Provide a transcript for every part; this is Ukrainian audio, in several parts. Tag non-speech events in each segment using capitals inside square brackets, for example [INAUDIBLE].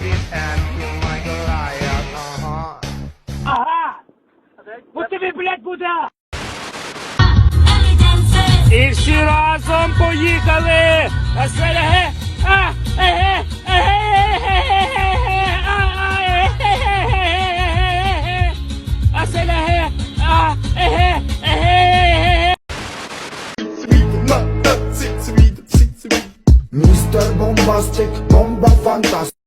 Sweet and feel like a liar, uh-huh. Бо тобі, блядь, буде! І всі разом поїхали! А селяге! А! Еге! Еге! А! А! Еге! А селяге! А! Еге! Еге! Містер Бомбастик, бомба фантастик.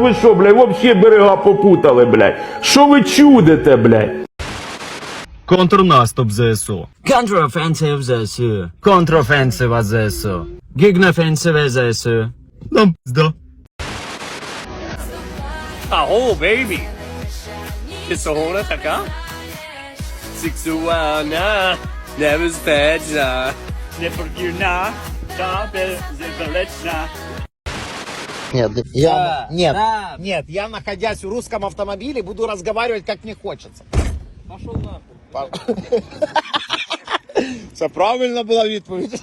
Ви що, блядь, вообще берега попутали, блядь. Що ви чудите, блядь? Контрнаступ ЗСУ. Counteroffensive ЗСУ. Контрофенсива ЗСУ. Гігнофенсиве ЗСУ. Нам зда. Аго, бейбі! Пісогона така? Сексуальна, небезпечна, непокірна та беззаперечна. Нет, я, нет, нет, я находясь в русском автомобиле буду разговаривать как мне хочется. Пошел нахуй. Це правильно була відповідь.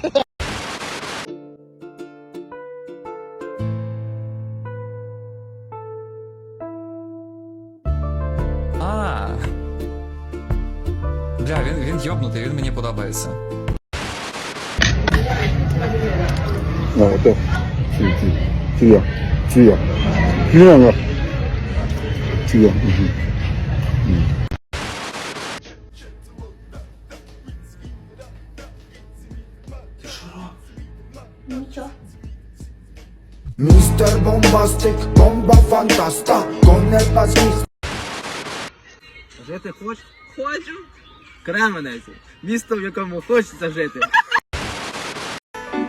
А. Бля, він, він йобнутий, він мені подобається. А, это. Чия. Чия. Чия. Чия. Містер Бомбастик, бомба фантаста, конець міст. Жити хоч? Хочу. Кременець. Місто, в якому хочеться жити.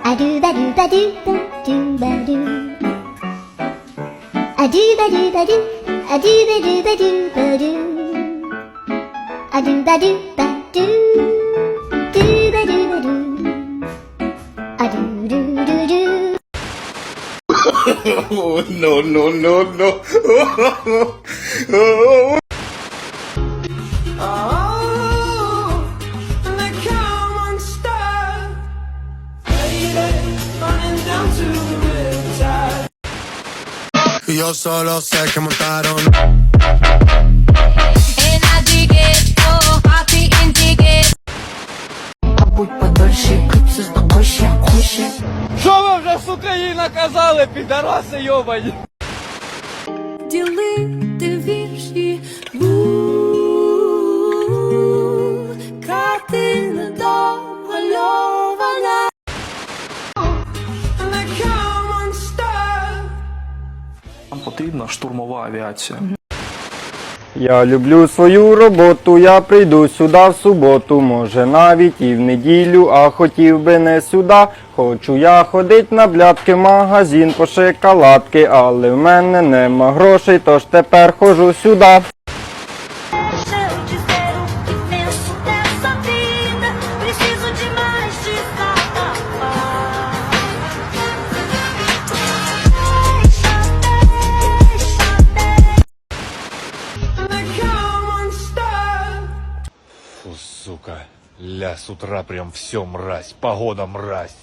I 아두바두 아두바두바두 아두바두바두바두 아두바두바두 두바두바두 아두루루루 oh, no, no, no, no. [LAUGHS] Oh, oh, oh, solo sé que montaron. Що ви вже, сука, їй наказали, підараси йобані? ділити Нам потрібна штурмова авіація. Я люблю свою роботу, я прийду сюди в суботу, може навіть і в неділю, а хотів би не сюди. Хочу я ходить на блядки, магазин по шоколадки, але в мене нема грошей, тож тепер хожу сюди. С утра прям все мразь. Погода мразь.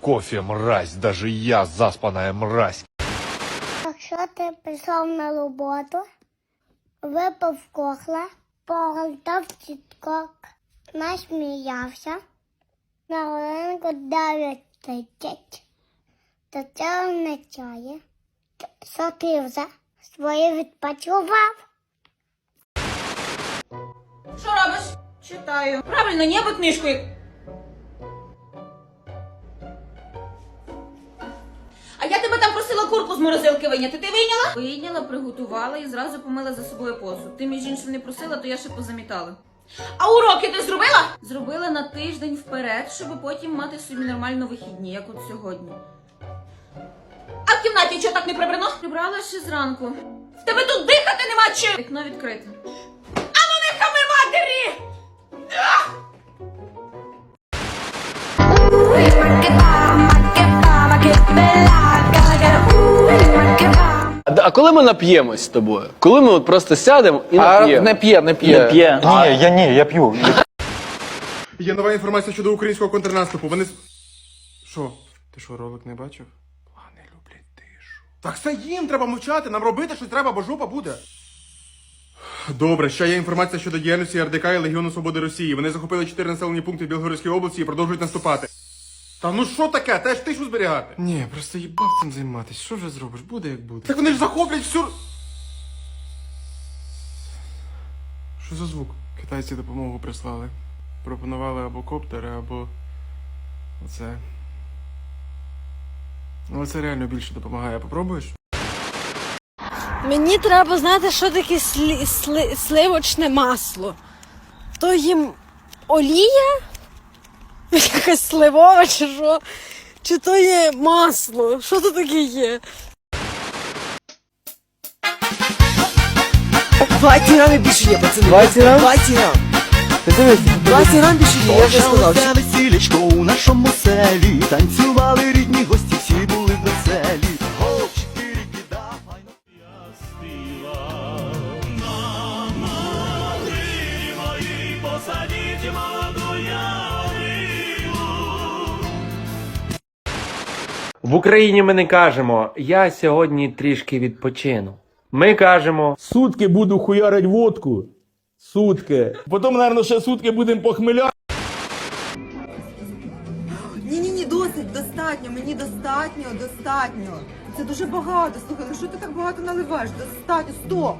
Кофе мразь. Даже я заспанная мразь. Якщо ти пішов на роботу, випив кохла, погортав тіток, насміявся, на годинку 9.30, то це означає, що ти вже своє відпочивав. Що робиш? Читаю. Правильно, ні, або книжкою. А я тебе там просила курку з морозилки вийняти. Ти вийняла? Вийняла, приготувала і зразу помила за собою посуд. Ти між іншим не просила, то я ще позамітала. А уроки ти зробила? Зробила на тиждень вперед, щоб потім мати собі нормально вихідні, як от сьогодні. А в кімнаті чого так не прибрано? Прибрала ще зранку. В тебе тут дихати нема чим! Вікно відкрите. А коли ми нап'ємось з тобою? Коли ми от просто сядемо і нап'ємо? Не п'є, не п'є. Не п'є. Ні, я ні, я п'ю. Є нова інформація щодо українського контрнаступу. Вони. Що? Ти що, ролик не бачив? Плани люблять тишу. Так це їм треба мовчати, нам робити щось треба, бо жопа буде. Добре, ще є інформація щодо діяльності РДК і Легіону Свободи Росії. Вони захопили чотири населені пункти в Білгородській області і продовжують наступати. Та ну що таке? Теж тишу зберігати. Ні, просто їбав цим займатися. Що вже зробиш? Буде як буде. Так вони ж захоплять всю. Що за звук? Китайці допомогу прислали. Пропонували або коптери, або. Оце. Але це реально більше допомагає. Попробуєш? Мені треба знати, що таке слі, сли, сливочне масло. То їм олія? [LAUGHS] Якась сливова чи що? Чи то є масло? Що то таке є? Двадцять грамів більше є, пацани. 20 грам? 20 грам. Ти дивись, 20 грам більше є, я вже сказав. весілечко у нашому селі. Танцювали рідні гості, В Україні ми не кажемо я сьогодні трішки відпочину. Ми кажемо Сутки буду хуярить водку. Сутки. Потім, наверное, ще сутки будемо похмеляти. Ні, ні, ні, досить, достатньо, мені достатньо, достатньо. Це дуже багато. Слухай, ну що ти так багато наливаєш? Достатньо, стоп!